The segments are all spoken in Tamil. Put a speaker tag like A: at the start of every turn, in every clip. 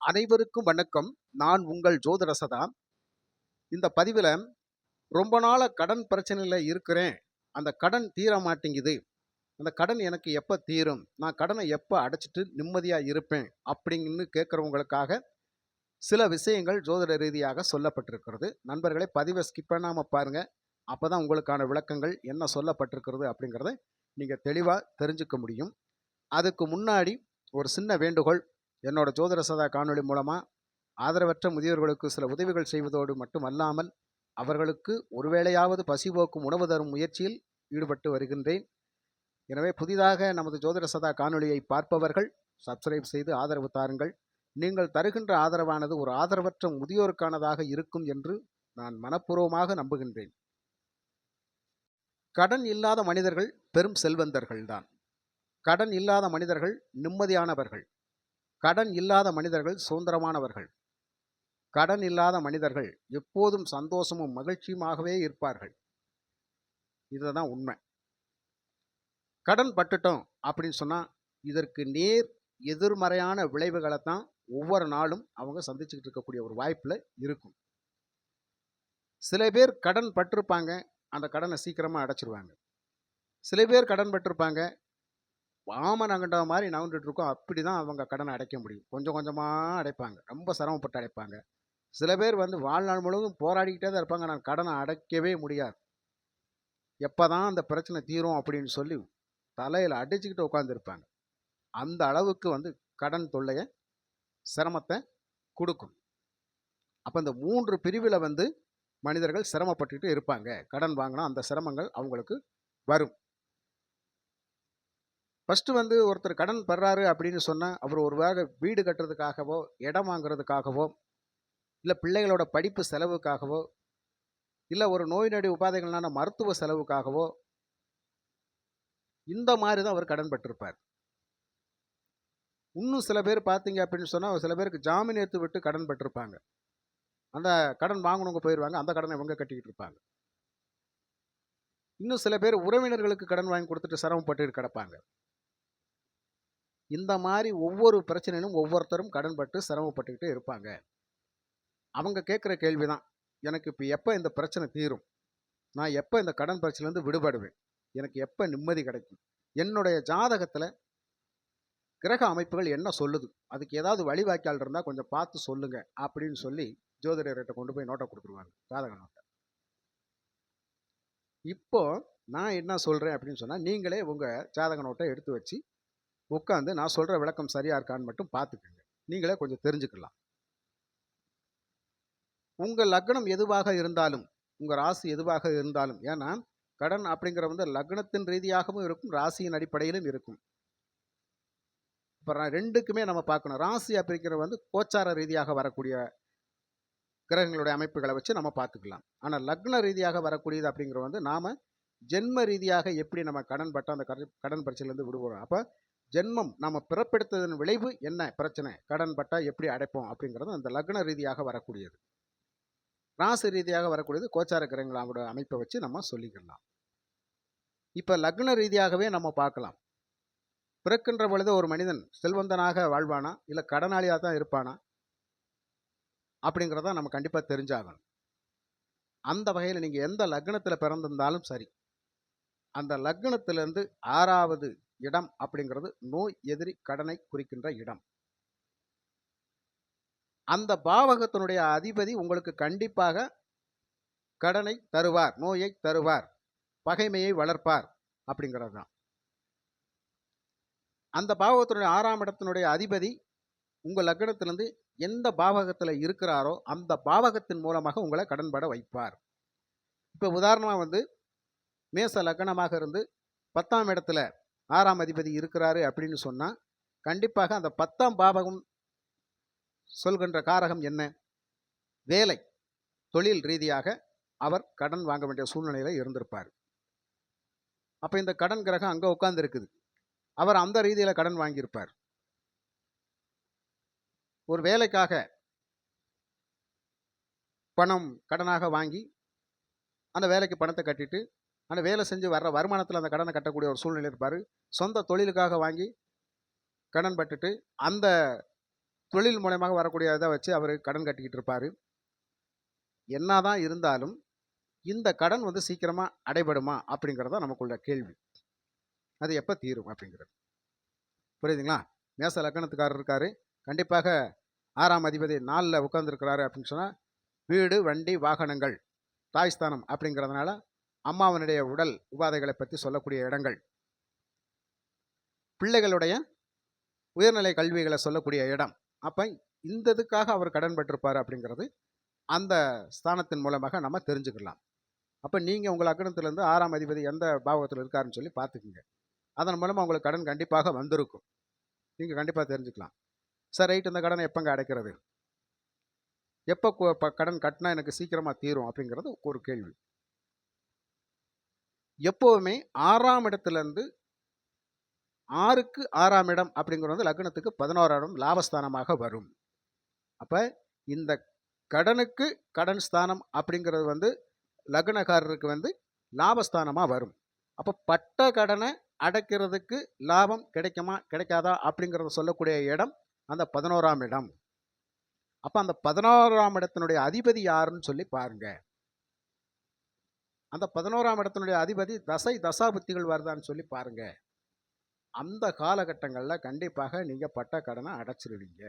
A: அனைவருக்கும் வணக்கம். நான் உங்கள் ஜோதிரசதா இந்த பதிவில் ரொம்ப நாளாக கடன் பிரச்சனையில் இருக்கிறேன். அந்த கடன் தீர மாட்டேங்குது. அந்த கடன் எனக்கு எப்போ தீரும்? நான் கடனை எப்போ அடைச்சிட்டு நிம்மதியாக இருப்பேன்? அப்படின்னு கேட்குறவங்களுக்காக சில விஷயங்கள் ஜோதிட ரீதியாக சொல்லப்பட்டிருக்கிறது. நண்பர்களை பதிவை ஸ்கிப் பண்ணாமல் பாருங்கள் அப்போ தான் உங்களுக்கான விளக்கங்கள் என்ன சொல்லப்பட்டிருக்கிறது அப்படிங்கிறத நீங்கள் தெளிவாக தெரிஞ்சுக்க முடியும். அதுக்கு முன்னாடி ஒரு சின்ன வேண்டுகோள் என்னோட ஜோதிட சதா காணொளி மூலமாக ஆதரவற்ற முதியோர்களுக்கு சில உதவிகள் செய்வதோடு மட்டுமல்லாமல் அவர்களுக்கு ஒருவேளையாவது பசி போக்கும் உணவு தரும் முயற்சியில் ஈடுபட்டு வருகின்றேன். எனவே புதிதாக நமது ஜோதிட சதா காணொளியை பார்ப்பவர்கள் சப்ஸ்கிரைப் செய்து ஆதரவு தாருங்கள். நீங்கள் தருகின்ற ஆதரவானது ஒரு ஆதரவற்ற முதியோருக்கானதாக இருக்கும் என்று நான் மனப்பூர்வமாக நம்புகின்றேன். கடன் இல்லாத மனிதர்கள் பெரும் செல்வந்தர்கள்தான். கடன் இல்லாத மனிதர்கள் நிம்மதியானவர்கள். கடன் இல்லாத மனிதர்கள் சுதந்திரமானவர்கள். கடன் இல்லாத மனிதர்கள் எப்போதும் சந்தோஷமும் மகிழ்ச்சியுமாகவே இருப்பார்கள். இதுதான் உண்மை. கடன் பட்டுட்டோம் அப்படின்னு சொன்னால் இதற்கு நேர் எதிர்மறையான விளைவுகளை தான் ஒவ்வொரு நாளும் அவங்க சந்திச்சுக்கிட்டு இருக்கக்கூடிய ஒரு வாய்ப்பில் இருக்கும். சில பேர் கடன் பட்டிருப்பாங்க அந்த கடனை சீக்கிரமாக அடைச்சிருவாங்க. சில பேர் கடன் பட்டிருப்பாங்க வாமன் அங்கண்ட மாதிரி நகண்டுட்டு இருக்கோம் அப்படி தான் அவங்க கடனை அடைக்க முடியும். கொஞ்சம் கொஞ்சமாக அடைப்பாங்க. ரொம்ப சிரமப்பட்டு அடைப்பாங்க. சில பேர் வந்து வாழ்நாள் முழுவதும் போராடிக்கிட்டே தான் இருப்பாங்க. நான் கடனை அடைக்கவே முடியாது. எப்போ தான் அந்த பிரச்சனை தீரும் அப்படின்னு சொல்லி தலையில் அடிச்சுக்கிட்டு உட்காந்துருப்பாங்க அந்த அளவுக்கு வந்து கடன் தொல்லையை சிரமத்தை கொடுக்கும். அப்போ இந்த மூன்று பிரிவில் வந்து மனிதர்கள் சிரமப்பட்டுக்கிட்டு இருப்பாங்க. கடன் வாங்கினா அந்த சிரமங்கள் அவங்களுக்கு வரும். ஃபஸ்ட்டு வந்து ஒருத்தர் கடன் பெறாரு அப்படின்னு சொன்னால் அவர் ஒரு வேளை வீடு கட்டுறதுக்காகவோ இடம் வாங்குறதுக்காகவோ இல்லை பிள்ளைகளோட படிப்பு செலவுக்காகவோ இல்லை ஒரு நோய் நொடி உபாதைகளான மருத்துவ செலவுக்காகவோ இந்த மாதிரி தான் அவர் கடன் பெற்றிருப்பார். இன்னும் சில பேர் பார்த்தீங்க அப்படின்னு சொன்னால் சில பேருக்கு ஜாமீன் எடுத்து விட்டு கடன் பெற்றிருப்பாங்க. அந்த கடன் வாங்கினவங்க போயிடுவாங்க அந்த கடனை இவங்க கட்டிக்கிட்டு இருப்பாங்க. இன்னும் சில பேர் உறவினர்களுக்கு கடன் வாங்கி கொடுத்துட்டு சிரமப்பட்டு கிடப்பாங்க. இந்த மாதிரி ஒவ்வொரு பிரச்சனையிலும் ஒவ்வொருத்தரும் கடன்பட்டு சிரமப்பட்டுக்கிட்டே இருப்பாங்க. அவங்க கேட்குற கேள்வி தான் எனக்கு இப்போ எப்போ இந்த பிரச்சனை தீரும்? நான் எப்போ இந்த கடன் பிரச்சனைலேருந்து விடுபடுவேன்? எனக்கு எப்போ நிம்மதி கிடைக்கும்? என்னுடைய ஜாதகத்தில் கிரக அமைப்புகள் என்ன சொல்லுது? அதுக்கு ஏதாவது வழிவாய்க்கால் இருந்தால் கொஞ்சம் பார்த்து சொல்லுங்க அப்படின்னு சொல்லி ஜோதிடர்கிட்ட கொண்டு போய் நோட்டை கொடுத்துருவாங்க ஜாதக நோட்டை. இப்போ நான் என்ன சொல்கிறேன் அப்படின்னு சொன்னால் நீங்களே உங்கள் ஜாதக நோட்டை எடுத்து வச்சு உட்காந்து நான் சொல்கிற விளக்கம் சரியாக இருக்கான்னு மட்டும் பார்த்துக்கோங்க. நீங்களே கொஞ்சம் தெரிஞ்சுக்கலாம். உங்கள் லக்னம் எதுவாக இருந்தாலும் உங்கள் ராசி எதுவாக இருந்தாலும் ஏன்னா கடன் அப்படிங்கிற வந்து லக்னத்தின் ரீதியாகவும் இருக்கும் ராசியின் அடிப்படையிலும் இருக்கும். இப்போ ரெண்டுக்குமே நம்ம பார்க்கணும். ராசி அப்படிங்கிற வந்து கோச்சார ரீதியாக வரக்கூடிய கிரகங்களுடைய அமைப்புகளை வச்சு நம்ம பார்த்துக்கலாம். ஆனால் லக்ன ரீதியாக வரக்கூடியது அப்படிங்கிற வந்து நாம் ஜென்ம ரீதியாக எப்படி நம்ம கடன் பட்ட அந்த கடன் பிரச்சனையிலேருந்து விடுபடுறோம். அப்போ ஜென்மம் நம்ம பிறப்பெடுத்ததன் விளைவு என்ன? பிரச்சனை. கடன் பட்டா எப்படி அடைப்போம்? அப்படிங்கிறது அந்த லக்ன ரீதியாக வரக்கூடியது. ராசி ரீதியாக வரக்கூடியது கோச்சார கிரகங்களோட அமைப்பை வச்சு நம்ம சொல்லிக்கலாம் இப்போ லக்ன ரீதியாகவே நம்ம பார்க்கலாம். பிறக்கின்ற பொழுது ஒரு மனிதன் செல்வந்தனாக வாழ்வானா? இல்லை கடனாளியாக தான் இருப்பானா? அப்படிங்கிறத நம்ம கண்டிப்பாக தெரிஞ்சாகணும். அந்த வகையில் நீங்கள் எந்த லக்னத்தில் பிறந்திருந்தாலும் சரி அந்த லக்னத்திலேருந்து ஆறாவது இடம் அப்படிங்கிறது நோய் எதிரி கடனை குறிக்கின்ற இடம். அந்த பாவகத்தினுடைய அதிபதி உங்களுக்கு கண்டிப்பாக கடனை தருவார் நோயை தருவார் பகைமையை வளர்ப்பார் அப்படிங்கிறது தான். அந்த பாவகத்தினுடைய ஆறாம் இடத்தினுடைய அதிபதி உங்கள் லக்னத்திலிருந்து எந்த பாவகத்தில் இருக்கிறாரோ அந்த பாவகத்தின் மூலமாக உங்களை கடன்பட வைப்பார். இப்போ உதாரணமாக வந்து மேச லக்னமாக இருந்து பத்தாம் இடத்துல ஆறாம் அதிபதி இருக்கிறாரு அப்படின்னு சொன்னால் கண்டிப்பாக அந்த பத்தாம் பாவகம் சொல்கின்ற காரகம் என்ன? வேலை தொழில் ரீதியாக அவர் கடன் வாங்க வேண்டிய சூழ்நிலையில் இருந்திருப்பார். அப்போ இந்த கடன் கிரகம் அங்கே உட்காந்துருக்குது அவர் அந்த ரீதியில் கடன் வாங்கியிருப்பார். ஒரு வேலைக்காக பணம் கடனாக வாங்கி அந்த வேலைக்கு பணத்தை கட்டிட்டு அந்த வேலை செஞ்சு வர்ற வருமானத்தில் அந்த கடனை கட்டக்கூடிய ஒரு சூழ்நிலை இருப்பார். சொந்த தொழிலுக்காக வாங்கி கடன் பட்டுட்டு அந்த தொழில் மூலயமாக வரக்கூடிய இதை வச்சு அவர் கடன் கட்டிக்கிட்டு இருப்பார். என்ன தான் இருந்தாலும் இந்த கடன் வந்து சீக்கிரமாக அடைபடுமா அப்படிங்கிறத நமக்குள்ள கேள்வி. அது எப்போ தீரும் அப்படிங்கிறது. புரியுதுங்களா? மேச லக்கணத்துக்காரர் இருக்கார். கண்டிப்பாக ஆறாம் அதிபதி நாலில் உட்காந்துருக்கிறாரு அப்படின்னு சொன்னால் வீடு வண்டி வாகனங்கள் தாய்ஸ்தானம் அப்படிங்கிறதுனால அம்மாவனுடைய உடல் உபாதைகளை பற்றி சொல்லக்கூடிய இடங்கள். பிள்ளைகளுடைய உயர்நிலை கல்விகளை சொல்லக்கூடிய இடம். அப்போ இந்த இதுக்காக அவர் கடன்பட்டிருப்பார் அப்படிங்கிறது அந்த ஸ்தானத்தின் மூலமாக நம்ம தெரிஞ்சுக்கலாம். அப்போ நீங்கள் உங்கள் அக்கணத்துலேருந்து ஆறாம் அதிபதி எந்த பாவகத்தில் இருக்காருன்னு சொல்லி பார்த்துக்குங்க. அதன் மூலமாக உங்களுக்கு கடன் கண்டிப்பாக வந்திருக்கும். நீங்கள் கண்டிப்பாக தெரிஞ்சுக்கலாம். சார் ரைட் இந்த கடனை எப்போங்க அடைக்கிறது? எப்போ கடன் கட்டினா எனக்கு சீக்கிரமாக தீரும் அப்படிங்கிறது ஒரு கேள்வி. எப்போவுமே ஆறாம் இடத்துலேருந்து ஆறுக்கு ஆறாம் இடம் அப்படிங்கிறது வந்து லக்னத்துக்கு பதினோராம் இடம் லாபஸ்தானமாக வரும். அப்போ இந்த கடனுக்கு கடன் ஸ்தானம் அப்படிங்கிறது வந்து லக்னக்காரருக்கு வந்து லாபஸ்தானமாக வரும். அப்போ பட்ட கடனை அடைக்கிறதுக்கு லாபம் கிடைக்குமா கிடைக்காதா அப்படிங்கிறத சொல்லக்கூடிய இடம் அந்த பதினோராம் இடம். அப்போ அந்த பதினோராம் இடத்தினுடைய அதிபதி யாருன்னு சொல்லி பாருங்கள் அந்த பதினோராம் இடத்தினுடைய அதிபதி தசை தசாபுத்திகள் வருதான்னு சொல்லி பாருங்க. அந்த காலகட்டங்களில் கண்டிப்பாக நீங்கள் பட்ட கடனை அடைச்சிருவீங்க.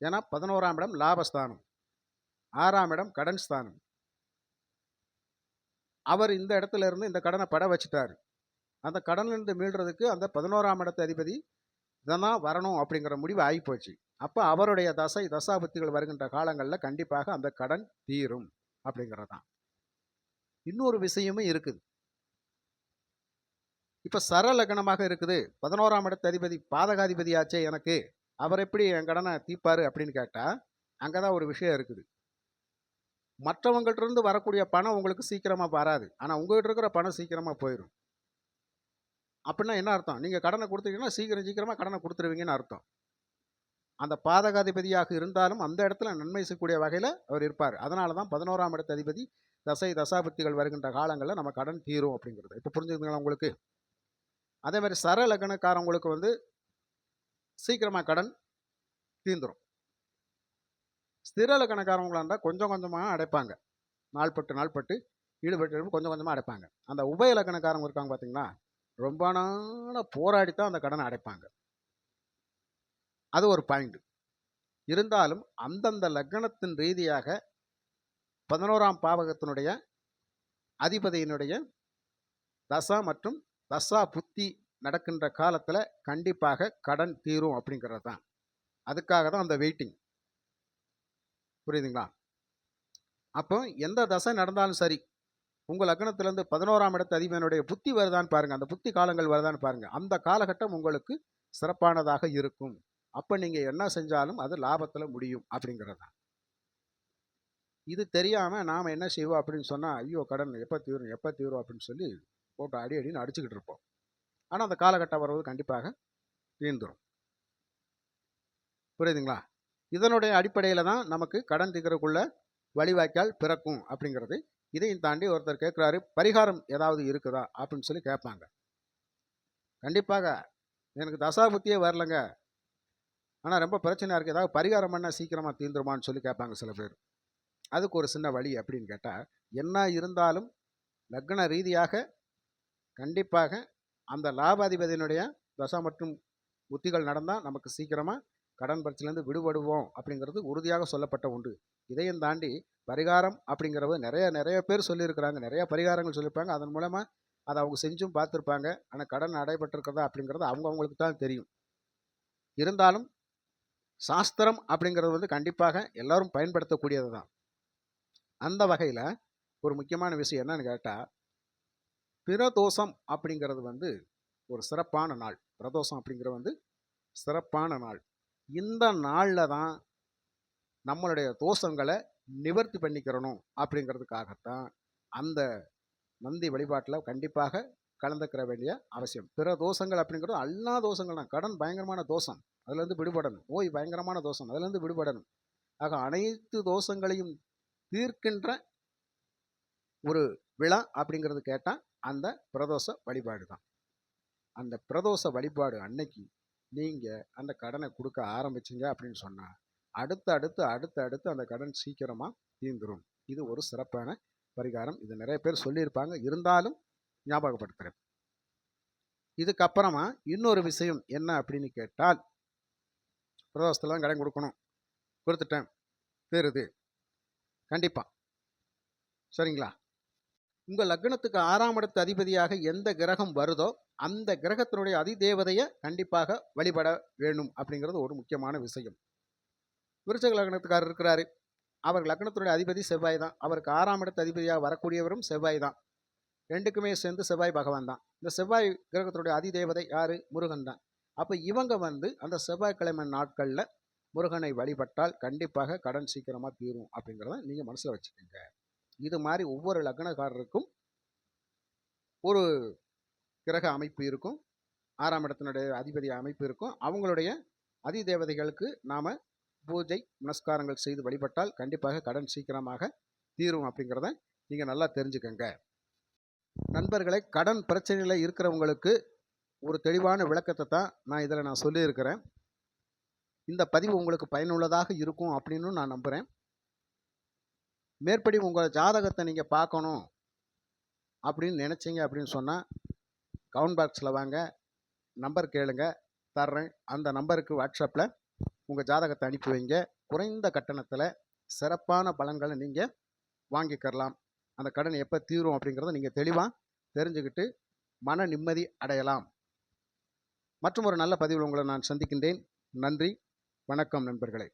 A: ஏன்னா பதினோராம் இடம் லாபஸ்தானம் ஆறாம் இடம் கடன் ஸ்தானம். அவர் இந்த இடத்துல இருந்து இந்த கடனை பட வச்சுட்டாரு. அந்த கடன்லேருந்து மீள்றதுக்கு அந்த பதினோராம் இடத்து அதிபதி இதெல்லாம் வரணும் அப்படிங்கிற முடிவு ஆகிப்போச்சு. அப்போ அவருடைய தசை தசாபத்திகள் வருகின்ற காலங்களில் கண்டிப்பாக அந்த கடன் தீரும் அப்படிங்கிறது தான் இன்னொரு விஷயமும் இருக்குது. இப்போ சரலகணமாக இருக்குது. பதினோராம் இடத்து அதிபதி பாதகாதிபதியாச்சே எனக்கு. அவர் எப்படி என் கடனை தீர்ப்பாரு அப்படின்னு கேட்டால் அங்கே தான் ஒரு விஷயம் இருக்குது. மற்றவங்கள்ட்ட இருந்து வரக்கூடிய பணம் உங்களுக்கு சீக்கிரமாக வராது. ஆனால் உங்கள்கிட்ட இருக்கிற பணம் சீக்கிரமாக போயிடும் அப்படின்னா என்ன அர்த்தம்? நீங்கள் கடனை கொடுத்தீங்கன்னா சீக்கிரம் சீக்கிரமாக கடனை கொடுத்துருவீங்கன்னு அர்த்தம். அந்த பாதகாதிபதியாக இருந்தாலும் அந்த இடத்துல நன்மை செய்யக்கூடிய வகையில் அவர் இருப்பார். அதனால தான் பதினோராம் இடத்த அதிபதி தசை தசாபக்திகள் வருகின்ற காலங்களில் நம்ம கடன் தீரும் அப்படிங்கிறது. இப்போ புரிஞ்சுக்குங்களா உங்களுக்கு? அதே மாதிரி சர லக்னக்காரவங்களுக்கு வந்து சீக்கிரமாக கடன் தீந்துடும் ஸ்திர லக்னக்காரவங்களாக இருந்தால் கொஞ்சம் கொஞ்சமாக அடைப்பாங்க. நாள்பட்டு நாள்பட்டு ஈடுபட்டு கொஞ்சம் கொஞ்சமாக அடைப்பாங்க. அந்த உபய லக்னக்காரங்க இருக்காங்க பார்த்தீங்கன்னா ரொம்ப நாளாக போராடி தான் அந்த கடனை அடைப்பாங்க. அது ஒரு பாயிண்ட் இருந்தாலும் அந்தந்த லக்னத்தின் ரீதியாக பதினோராம் பாவகத்தினுடைய அதிபதியினுடைய தசா மற்றும் தசா புத்தி நடக்கின்ற காலத்தில் கண்டிப்பாக கடன் தீரும் அப்படிங்கிறது தான். அதுக்காக தான் அந்த வெயிட்டிங் புரியுதுங்களா? அப்போ எந்த தசை நடந்தாலும் சரி உங்கள் லக்னத்திலேருந்து பதினோராம் இடத்து அதிபனுடைய புத்தி வருதான்னு பாருங்கள் அந்த புத்தி காலங்கள் வருதான்னு பாருங்கள் அந்த காலகட்டம் உங்களுக்கு சிறப்பானதாக இருக்கும். அப்போ நீங்கள் என்ன செஞ்சாலும் அது லாபத்தில் முடியும் அப்படிங்கிறது? தான் இது தெரியாமல் நாம் என்ன செய்வோம் அப்படின்னு சொன்னால் ஐயோ கடன் எப்போ தீரும் எப்போ தீரும்? அப்படின்னு சொல்லி போட்டு அடி அடின்னு அடிச்சுக்கிட்டு இருப்போம். ஆனால் அந்த காலகட்டம் வருவது கண்டிப்பாக தீர்ந்துடும் புரியுதுங்களா? இதனுடைய அடிப்படையில் தான் நமக்கு கடன் தீர்க்கறதுக்குள்ள வழிவாய்க்கால் பிறக்கும் அப்படிங்கிறது. இதையும் தாண்டி ஒருத்தர் கேட்குறாரு பரிகாரம் ஏதாவது இருக்குதா? அப்படின்னு சொல்லி கேட்பாங்க. கண்டிப்பாக எனக்கு தசாபுத்தியே வரலங்க. ஆனால் ரொம்ப பிரச்சனையாக இருக்குது ஏதாவது பரிகாரம் பண்ணால் சீக்கிரமாக தீந்துருமான்னு சொல்லி கேட்பாங்க சில பேர். அதுக்கு ஒரு சின்ன வழி அப்படின்னு கேட்டால் என்ன இருந்தாலும் லக்ன ரீதியாக கண்டிப்பாக அந்த லாபாதிபதியினுடைய தசா மற்றும் உத்திகள் நடந்தால் நமக்கு சீக்கிரமாக கடன் பிரச்சனைலேருந்து விடுபடுவோம் அப்படிங்கிறது உறுதியாக சொல்லப்பட்ட உண்டு இதையும் தாண்டி பரிகாரம் அப்படிங்கிறது நிறைய நிறைய பேர் சொல்லியிருக்கிறாங்க. நிறைய பரிகாரங்கள் சொல்லியிருப்பாங்க. அதன் மூலமாக அதை அவங்க செஞ்சும் பார்த்துருப்பாங்க. ஆனால் கடன் அடைபட்டிருக்கிறதா அப்படிங்கிறது அவங்க அவங்களுக்கு தான் தெரியும். இருந்தாலும் சாஸ்திரம் அப்படிங்கிறது வந்து கண்டிப்பாக எல்லாரும் பயன்படுத்தக்கூடியது தான் அந்த வகையில் ஒரு முக்கியமான விஷயம் என்னன்னு கேட்டால் பிரதோஷம் அப்படிங்கிறது வந்து ஒரு சிறப்பான நாள். பிரதோஷம் அப்படிங்கிறது வந்து சிறப்பான நாள். இந்த நாளில் தான் நம்மளுடைய தோஷங்களை நிவர்த்தி பண்ணிக்கிறணும் அப்படிங்கிறதுக்காகத்தான் அந்த நந்தி வழிபாட்டில் கண்டிப்பாக கலந்துக்கிற வேண்டிய அவசியம். பிற தோஷங்கள் அப்படிங்கிறது எல்லா தோஷங்கள் தான். கடன் பயங்கரமான தோஷம். அதுலேருந்து விடுபடணும். ஓய் பயங்கரமான தோஷம். அதுலேருந்து விடுபடணும். ஆக அனைத்து தோஷங்களையும் தீர்க்கின்ற ஒரு விழா அப்படிங்கிறது கேட்டால் அந்த பிரதோஷ வழிபாடு தான். அந்த பிரதோஷ வழிபாடு அன்னைக்கு நீங்கள் அந்த கடனை கொடுக்க ஆரம்பிச்சிங்க அப்படின்னு சொன்னால் அடுத்து அடுத்து அடுத்து அடுத்து அந்த கடன் சீக்கிரமாக தீந்துடும் இது ஒரு சிறப்பான பரிகாரம். இது நிறைய பேர் சொல்லியிருப்பாங்க. இருந்தாலும் ஞாபகப்படுத்துகிறேன் இதுக்கப்புறமா இன்னொரு விஷயம் என்ன அப்படின்னு கேட்டால் பிரதோஷத்தில் தான் கடன் கொடுக்கணும். கொடுத்துட்டேன். பேருது கண்டிப்பாக சரிங்களா? உங்கள் லக்னத்துக்கு ஆறாம் இடத்து அதிபதியாக எந்த கிரகம் வருதோ அந்த கிரகத்தினுடைய அதிதேவதையை கண்டிப்பாக வழிபட வேணும் அப்படிங்கிறது ஒரு முக்கியமான விஷயம். விருச்சக லக்னத்துக்காரர் இருக்கிறாரு. அவர் லக்னத்தினுடைய அதிபதி செவ்வாய் தான். அவருக்கு ஆறாம் இடத்து அதிபதியாக வரக்கூடியவரும் செவ்வாய் தான். ரெண்டுக்குமே சேர்ந்து செவ்வாய் பகவான் தான். இந்த செவ்வாய் கிரகத்தினுடைய அதிதேவதை யாரு? முருகன் தான். அப்போ இவங்க வந்து அந்த செவ்வாய்க்கிழமை நாட்களில் முருகனை வழிபட்டால் கண்டிப்பாக கடன் சீக்கிரமாக தீரும் அப்படிங்கிறத நீங்கள் மனசில் வச்சுக்கோங்க. இது மாதிரி ஒவ்வொரு லக்னக்காரருக்கும் ஒரு கிரக அமைப்பு இருக்கும். ஆறாம் இடத்தினுடைய அதிபதி அமைப்பு இருக்கும். அவங்களுடைய அதி தேவதைகளுக்கு நாம் பூஜை புனஸ்காரங்கள் செய்து வழிபட்டால் கண்டிப்பாக கடன் சீக்கிரமாக தீரும் அப்படிங்கிறத நீங்கள் நல்லா தெரிஞ்சுக்கோங்க. நண்பர்களே கடன் பிரச்சனையில் இருக்கிறவங்களுக்கு ஒரு தெளிவான விளக்கத்தை தான் நான் இதில் நான் சொல்லியிருக்கிறேன். இந்த பதிவு உங்களுக்கு பயனுள்ளதாக இருக்கும் அப்படின்னு நான் நம்புகிறேன் மேற்படி உங்கள் ஜாதகத்தை நீங்கள் பார்க்கணும் அப்படின்னு நினச்சிங்க அப்படின்னு சொன்னால் கவுண்ட் பாக்ஸில் வாங்க நம்பர் கேளுங்க தர்றேன். அந்த நம்பருக்கு வாட்ஸ்அப்பில் உங்கள் ஜாதகத்தை அனுப்பி வைங்க. குறைந்த கட்டணத்தில் சிறப்பான பலன்களை நீங்கள் வாங்கிக்கிறலாம். அந்த கடன் எப்போ தீரும் அப்படிங்கிறத நீங்கள் தெளிவாக தெரிஞ்சுக்கிட்டு மன நிம்மதி அடையலாம். மற்றும் ஒரு நல்ல பதிவில் உங்களை நான் சந்திக்கின்றேன். நன்றி. வணக்கம் நண்பர்களே.